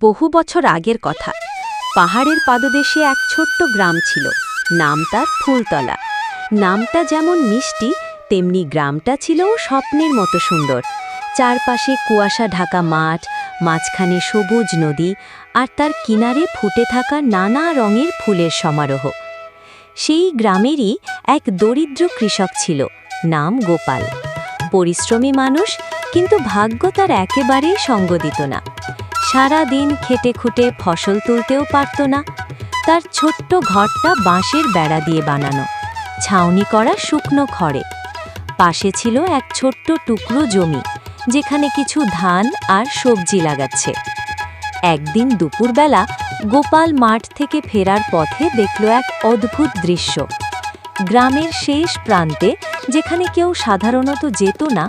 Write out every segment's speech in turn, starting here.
বহু বছর আগের কথা। পাহাড়ের পাদদেশে এক ছোট্ট গ্রাম ছিল। নাম তার ফুলতলা। নামটা যেমন মিষ্টি, তেমনি গ্রামটা ছিল স্বপ্নের মতো সুন্দর। চারপাশে কুয়াশা ঢাকা মাঠ, মাঝখানে সবুজ নদী আর তার কিনারে ফুটে থাকা নানা রঙের ফুলের সমারোহ। সেই গ্রামেরই এক দরিদ্র কৃষক ছিল, নাম গোপাল। পরিশ্রমী মানুষ, কিন্তু ভাগ্য তার একেবারেই সঙ্গ দিত না। সারা দিন খেটে খুঁটে ফসল তুলতেও পারত না। তার ছোট্ট ঘরটা বাঁশের বেড়া দিয়ে বানানো, ছাউনি করা শুকনো খড়ে। পাশে ছিল এক ছোট্ট টুকরো জমি, যেখানে কিছু ধান আর সবজি লাগাচ্ছে। একদিন দুপুরবেলা গোপাল মাঠ থেকে ফেরার পথে দেখল এক অদ্ভুত দৃশ্য। গ্রামের শেষ প্রান্তে, যেখানে কেউ সাধারণত যেত না,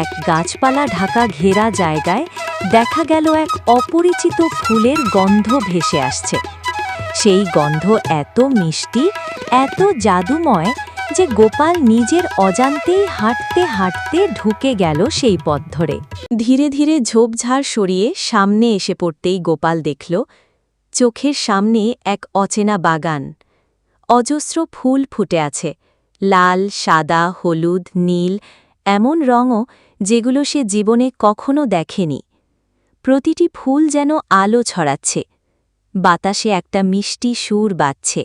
এক গাছপালা ঢাকা ঘেরা জায়গায় দেখা গেল এক অপরিচিত ফুলের গন্ধ ভেসে আসছে। সেই গন্ধ এত মিষ্টি, এত জাদুময় যে গোপাল নিজের অজান্তেই হাঁটতে হাঁটতে ঢুকে গেল সেই পথ ধরে। ধীরে ধীরে ঝোপঝাড় সরিয়ে সামনে এসে পড়তেই গোপাল দেখল, চোখের সামনে এক অচেনা বাগান। অজস্র ফুল ফুটে আছে, লাল, সাদা, হলুদ, নীল, এমন রঙও যেগুলো সে জীবনে কখনো দেখেনি। প্রতিটি ফুল যেন আলো ছড়াচ্ছে। বাতাসে একটা মিষ্টি সুর বাজছে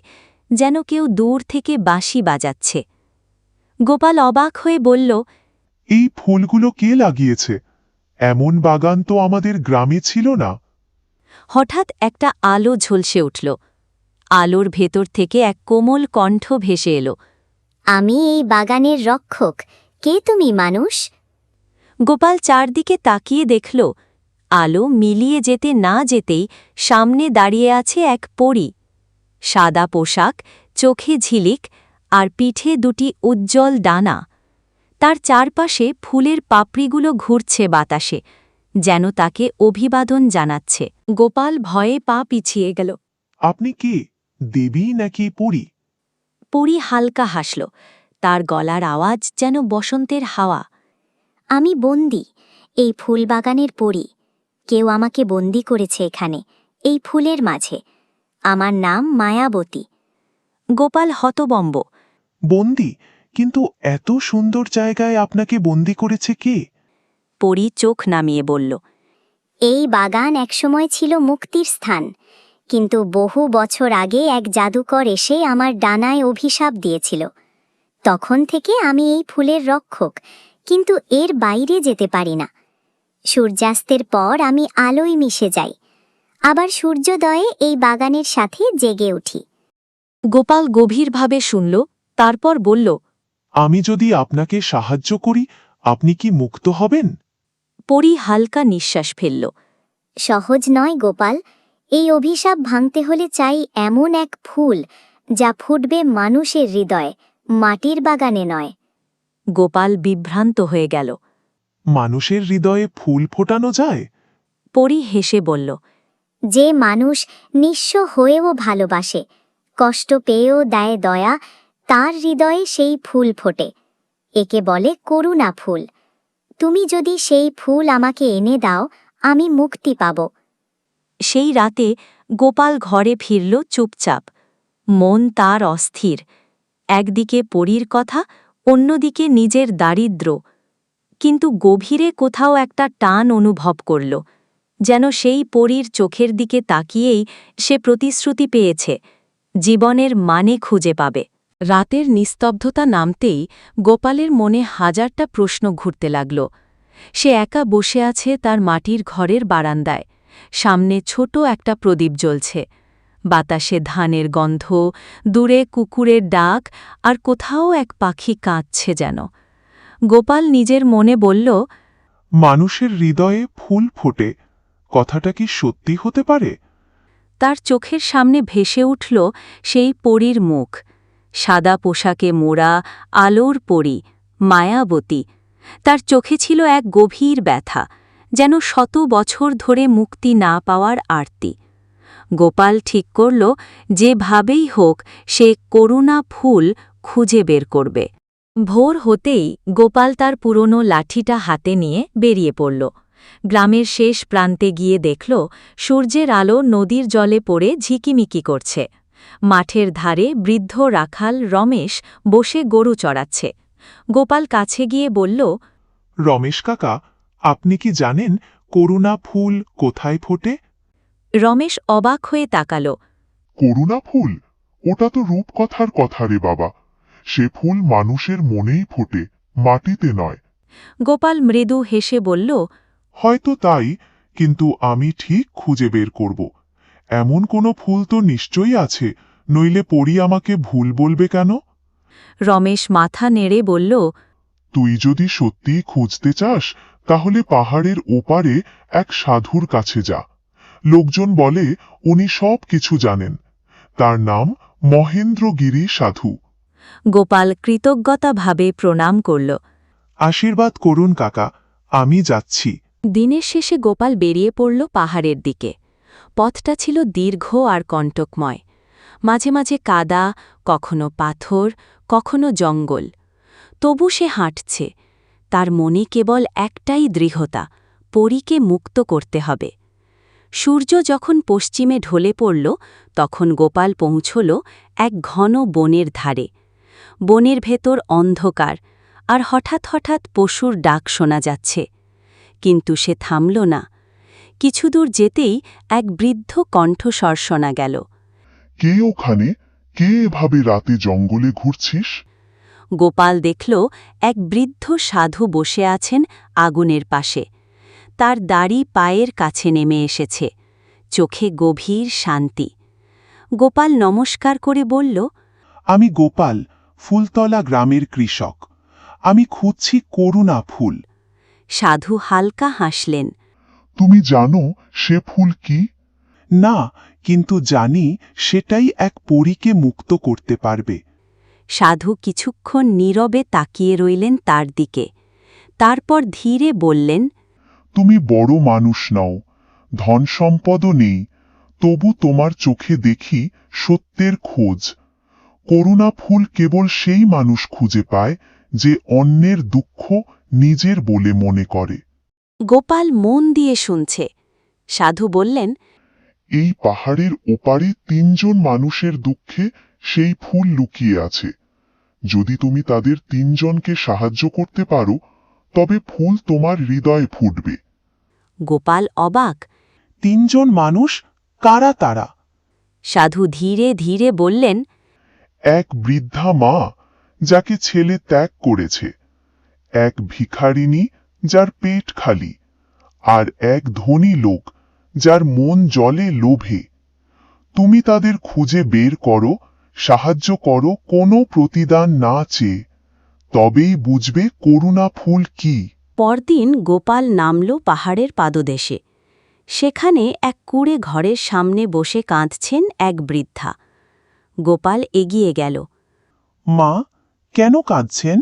যেন কেউ দূর থেকে বাঁশি বাজাচ্ছে। গোপাল অবাক হয়ে বলল এই ফুলগুলো কে লাগিয়েছে? এমন বাগান তো আমাদের গ্রামে ছিল না। হঠাৎ একটা আলো ঝলসে উঠল। আলোর ভেতর থেকে এক কোমল কণ্ঠ ভেসে এলো আমি এই বাগানের রক্ষক। কে তুমি মানুষ? গোপাল চারদিকে তাকিয়ে দেখল আলো মিলিয়ে যেতে না যেতেই সামনে দাঁড়িয়ে আছে এক পরী। সাদা পোশাক চোখে ঝিলিক আর পিঠে দুটি উজ্জ্বল ডানা। তার চারপাশে ফুলের পাপড়িগুলো ঘুরছে বাতাসে যেন তাকে অভিবাদন জানাচ্ছে। গোপাল ভয়ে পা পিছিয়ে গেল। আপনি কি দেবী নাকি পরী? পরী হালকা হাসল। তার গলার আওয়াজ যেন বসন্তের হাওয়া। আমি বন্দি এই ফুল বাগানের পড়ি কেউ আমাকে বন্দি করেছে এখানে এই ফুলের মাঝে। আমার নাম মায়াবতী। গোপাল হতবম্ব। বন্দি? কিন্তু এত সুন্দর জায়গায় আপনাকে বন্দি করেছে কে? পরী চোখ নামিয়ে বলল এই বাগান একসময় ছিল মুক্তির স্থান কিন্তু বহু বছর আগে এক জাদুকর এসে আমার ডানায় অভিশাপ দিয়েছিল। তখন থেকে আমি এই ফুলের রক্ষক কিন্তু এর বাইরে যেতে পারি না। সূর্যাস্তের পর আমি আলোয় মিশে যাই। আবার সূর্যোদয়ে এই বাগানের সাথে জেগে উঠি। গোপাল গভীরভাবে শুনল তারপর বলল আমি যদি আপনাকে সাহায্য করি আপনি কি মুক্ত হবেন? পরী হালকা নিঃশ্বাস ফেলল। সহজ নয় গোপাল এই অভিশাপ ভাঙতে হলে চাই এমন এক ফুল যা ফুটবে মানুষের হৃদয়ে মাটির বাগানে নয়। গোপাল বিভ্রান্ত হয়ে গেল। মানুষের হৃদয়ে ফুল ফোটানো যায়? পরী হেসে বলল যে মানুষ নিঃস্ব হয়েও ভালোবাসে কষ্ট পেয়েও দেয় দয়া তার হৃদয়ে সেই ফুল ফোটে। একে বলে করুণা ফুল। তুমি যদি সেই ফুল আমাকে এনে দাও আমি মুক্তি পাব। সেই রাতে গোপাল ঘরে ফিরল চুপচাপ। মন তার অস্থির। একদিকে পরীর কথা অন্যদিকে নিজের দারিদ্র। কিন্তু গভীরে কোথাও একটা টান অনুভব করল, যেন সেই পরীর চোখের দিকে তাকিয়েই সে প্রতিশ্রুতি পেয়েছে, জীবনের মানে খুঁজে পাবে। রাতের নিস্তব্ধতা নামতেই গোপালের মনে হাজারটা প্রশ্ন ঘুরতে লাগল। সে একা বসে আছে তার মাটির ঘরের বারান্দায়, সামনে ছোট একটা প্রদীপ জ্বলছে। বাতাসে ধানের গন্ধ, দূরে কুকুরের ডাক, আর কোথাও এক পাখি কাঁদছে যেন। গোপাল নিজের মনে বলল মানুষের হৃদয়ে ফুল ফোটে কথাটা কি সত্যি হতে পারে? তার চোখের সামনে ভেসে উঠল সেই পরীর মুখ সাদা পোশাকে মোড়া আলোর পরী মায়াবতী। তার চোখে ছিল এক গভীর ব্যথা যেন শত বছর ধরে মুক্তি না পাওয়ার আরতি। গোপাল ঠিক করল যেভাবেই হোক সে করুণা ফুল খুঁজে বের করবে। ভোর হতেই গোপাল তার পুরনো লাঠিটা হাতে নিয়ে বেরিয়ে পড়ল। গ্রামের শেষ প্রান্তে গিয়ে দেখল সূর্যের আলো নদীর জলে পড়ে ঝিকিমিকি করছে। মাঠের ধারে বৃদ্ধ রাখাল রমেশ বসে গরু চড়াচ্ছে। গোপাল কাছে গিয়ে বলল রমেশ কাকা আপনি কি জানেন করুণা ফুল কোথায় ফোটে? রমেশ অবাক হয়ে তাকাল। করুণা ফুল? ওটা তো রূপকথার কথা রে বাবা। সে ফুল মানুষের মনেই ফোটে মাটিতে নয়। গোপাল মৃদু হেসে বলল হয়তো তাই কিন্তু আমি ঠিক খুঁজে বের করব। এমন কোনো ফুল তো নিশ্চয়ই আছে নইলে পড়ি আমাকে ভুল বলবে কেন? রমেশ মাথা নেড়ে বলল তুই যদি সত্যিই খুঁজতে চাস তাহলে পাহাড়ের ওপারে এক সাধুর কাছে যা। লোকজন বলে উনি সব কিছু জানেন। তার নাম মহেন্দ্রগিরি সাধু। গোপাল কৃতজ্ঞতাভাবে প্রণাম করল। আশীর্বাদ করুন কাকা আমি যাচ্ছি। দিনের শেষে গোপাল বেরিয়ে পড়ল পাহাড়ের দিকে। পথটা ছিল দীর্ঘ আর কণ্টকময়। মাঝে মাঝে কাদা কখনো পাথর কখনো জঙ্গল। তবু সে হাঁটছে। তার মনে কেবল একটাই দৃঢ়তা পরীকে মুক্ত করতে হবে। সূর্য যখন পশ্চিমে ঢলে পড়ল তখন গোপাল পৌঁছল এক ঘন বনের ধারে। বনের ভেতর অন্ধকার আর হঠাৎ হঠাৎ পশুর ডাক শোনা যাচ্ছে। কিন্তু সে থামল না। কিছুদূর যেতেই এক বৃদ্ধ কণ্ঠস্বর শোনা গেল। কে ওখানে? কে এভাবে রাতে জঙ্গলে ঘুরছিস? গোপাল দেখল এক বৃদ্ধ সাধু বসে আছেন আগুনের পাশে। তার দাড়ি পায়ের কাছে নেমে এসেছে। চোখে গভীর শান্তি। গোপাল নমস্কার করে বলল আমি গোপাল ফুলতলা গ্রামের কৃষক। আমি খুঁজছি করুণা ফুল। সাধু হালকা হাসলেন। তুমি জানো সে ফুল কি? না কিন্তু জানি সেটাই এক পরীকে মুক্ত করতে পারবে। সাধু কিছুক্ষণ নীরবে তাকিয়ে রইলেন তার দিকে। তারপর ধীরে বললেন তুমি বড় মানুষ নও ধন সম্পদও নেই তবু তোমার চোখে দেখি সত্যের খোঁজ। করুণা ফুল কেবল সেই মানুষ খুঁজে পায় যে অন্যের দুঃখ নিজের বলে মনে করে। গোপাল মন দিয়ে শুনছে। সাধু বললেন এই পাহাড়ের ওপারে তিনজন মানুষের দুঃখে সেই ফুল লুকিয়ে আছে। যদি তুমি তাদের তিনজনকে সাহায্য করতে পারো তবে ফুল তোমার হৃদয়ে ফুটবে। গোপাল অবাক। তিনজন মানুষ কারা তারা? সাধু ধীরে ধীরে বললেন এক বৃদ্ধা মা যাকে ছেলে ত্যাগ করেছে, এক ভিখারিনী যার পেট খালি, আর এক ধনী লোক যার মন জলে লোভে। তুমি তাদের খুঁজে বের করো, সাহায্য করো, কোনো প্রতিদান না চেয়ে, তবেই বুঝবে করুণা ফুল কি। পরদিন গোপাল নামল পাহাড়ের পাদদেশে। সেখানে এক কুড়ে ঘরের সামনে বসে কাঁদছেন এক বৃদ্ধা। গোপাল এগিয়ে গেল। মা কেন কাঁদছেন?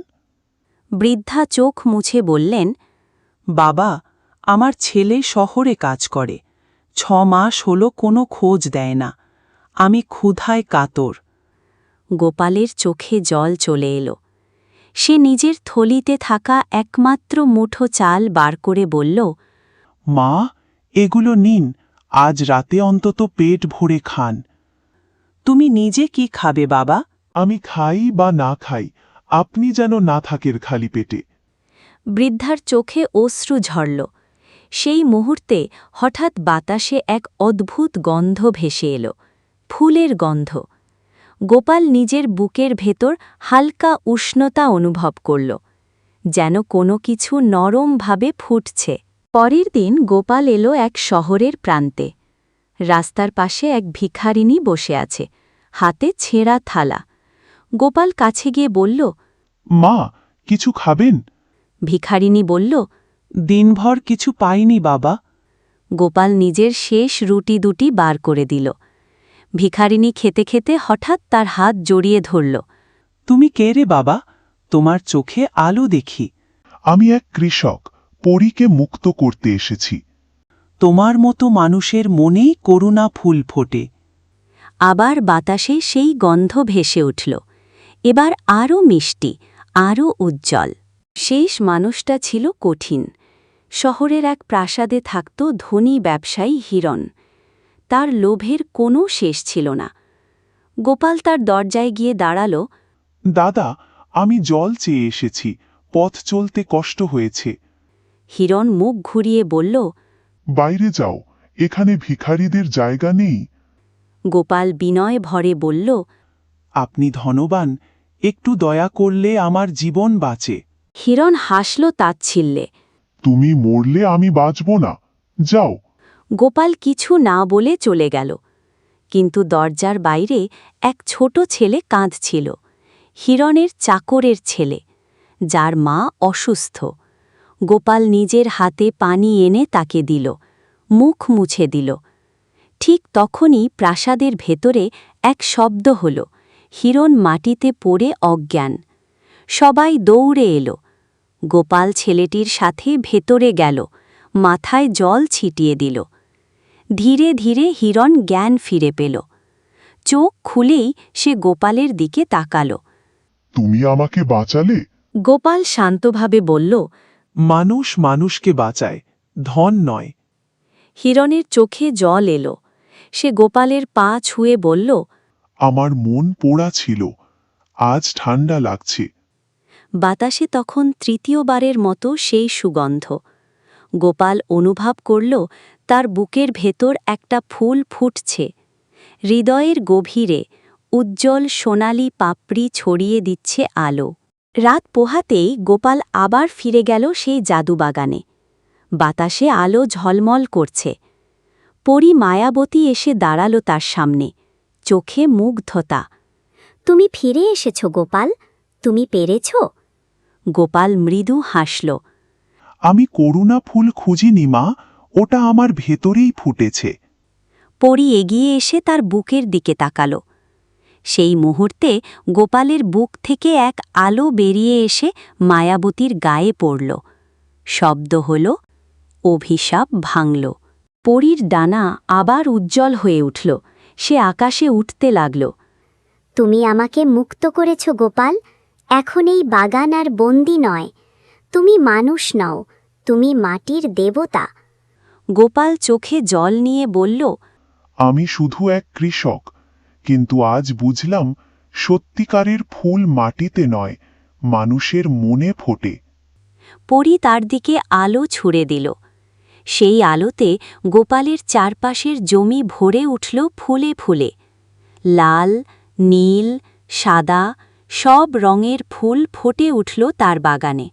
বৃদ্ধা চোখ মুছে বললেন বাবা আমার ছেলে শহরে কাজ করে। ছ মাস হলো কোনো খোঁজ দেয় না। আমি ক্ষুধায় কাতর। গোপালের চোখে জল চলে এলো। সে নিজের থলিতে থাকা একমাত্র মুঠো চাল বার করে বলল মা এগুলো নিন আজ রাতে অন্তত পেট ভরে খান। তুমি নিজে কি খাবে বাবা? আমি খাই বা না খাই আপনি যেন না থাকের খালি পেটে। বৃদ্ধার চোখে অশ্রু ঝরল। সেই মুহূর্তে হঠাৎ বাতাসে এক অদ্ভুত গন্ধ ভেসে এলো ফুলের গন্ধ। গোপাল নিজের বুকের ভেতর হালকা উষ্ণতা অনুভব করল যেন কোনো কিছু নরমভাবে ফুটছে। পরের দিন গোপাল এলো এক শহরের প্রান্তে। রাস্তার পাশে এক ভিখারিনী বসে আছে হাতে ছেঁড়া থালা। গোপাল কাছে গিয়ে বলল মা কিছু খাবেন? ভিখারিনী বলল দিনভর কিছু পাইনি বাবা। গোপাল নিজের শেষ রুটি দুটি বার করে দিল। ভিখারিনী খেতে খেতে হঠাৎ তার হাত জড়িয়ে ধরল। তুমি কে রে বাবা? তোমার চোখে আলো দেখি। আমি এক কৃষক পরীকে মুক্ত করতে এসেছি। তোমার মতো মানুষের মনেই করুণা ফুল ফোটে। আবার বাতাসে সেই গন্ধ ভেসে উঠল। এবার আরও মিষ্টি আরও উজ্জ্বল। শেষ মানুষটা ছিল কঠিন। শহরের এক প্রাসাদে থাকত ধনী ব্যবসায়ী হিরণ। তার লোভের কোনো শেষ ছিল না। গোপাল তার দরজায় গিয়ে দাঁড়াল দাদা আমি জল চেয়ে এসেছি পথ চলতে কষ্ট হয়েছে। হিরণ মুখ ঘুরিয়ে বলল বাইরে যাও এখানে ভিখারিদের জায়গা নেই। গোপাল বিনয় ভরে বলল আপনি ধনবান একটু দয়া করলে আমার জীবন বাঁচে। হিরণ হাসল তাচ্ছিল্যে। তুমি মরলে আমি বাঁচব না। যাও। গোপাল কিছু না বলে চলে গেল। কিন্তু দরজার বাইরে এক ছোট ছেলে কাঁদছিল। হিরণের চাকরের ছেলে যার মা অসুস্থ। গোপাল নিজের হাতে পানি এনে তাকে দিল মুখ মুছে দিল। ঠিক তখনই প্রাসাদের ভেতরে এক শব্দ হল হিরণ মাটিতে পড়ে অজ্ঞান। সবাই দৌড়ে এলো। গোপাল ছেলেটির সাথে ভেতরে গেল মাথায় জল ছিটিয়ে দিল। ধীরে ধীরে হিরণ জ্ঞান ফিরে পেল। চোখ খুলেই সে গোপালের দিকে তাকাল। তুমি আমাকে বাঁচালে? গোপাল শান্তভাবে বলল মানুষ মানুষকে বাঁচায় ধন নয়। হিরণের চোখে জল এলো। সে গোপালের পা ছুঁয়ে বলল আমার মন পোড়া ছিল আজ ঠান্ডা লাগছে। বাতাসে তখন তৃতীয়বারের মতো সেই সুগন্ধ। গোপাল অনুভব করল তার বুকের ভেতর একটা ফুল ফুটছে। হৃদয়ের গভীরে উজ্জ্বল সোনালি পাপড়ি ছড়িয়ে দিচ্ছে আলো। রাত পোহাতেই গোপাল আবার ফিরে গেল সেই জাদুবাগানে বাতাসে আলো ঝলমল করছে। পরি মায়াবতী এসে দাঁড়াল তার সামনে। চোখে মুগ্ধতা। তুমি ফিরে এসেছ গোপাল। তুমি পেরেছ? গোপাল মৃদু হাসল। আমি করুণা ফুল খুঁজিনি মা। ওটা আমার ভেতরেই ফুটেছে। পরি এগিয়ে এসে তার বুকের দিকে তাকাল। সেই মুহূর্তে গোপালের বুক থেকে এক আলো বেরিয়ে এসে মায়াবতীর গায়ে পড়ল। শব্দ হল অভিশাপ ভাঙল। পরীর ডানা আবার উজ্জ্বল হয়ে উঠল। সে আকাশে উঠতে লাগল। তুমি আমাকে মুক্ত করেছ গোপাল। এখন এই বাগান আর বন্দি নয়। তুমি মানুষ নও তুমি মাটির দেবতা। গোপাল চোখে জল নিয়ে বলল আমি শুধু এক কৃষক। কিন্তু আজ বুঝলাম সত্যিকারের ফুল মাটিতে নয়, মানুষের মনে ফোটে। পরি তার দিকে আলো ছুড়ে দিল। সেই আলোতে গোপালের চারপাশের জমি ভরে উঠল ফুলে ফুলে। লাল, নীল, সাদা সব রঙের ফুল ফোটে উঠল তার বাগানে।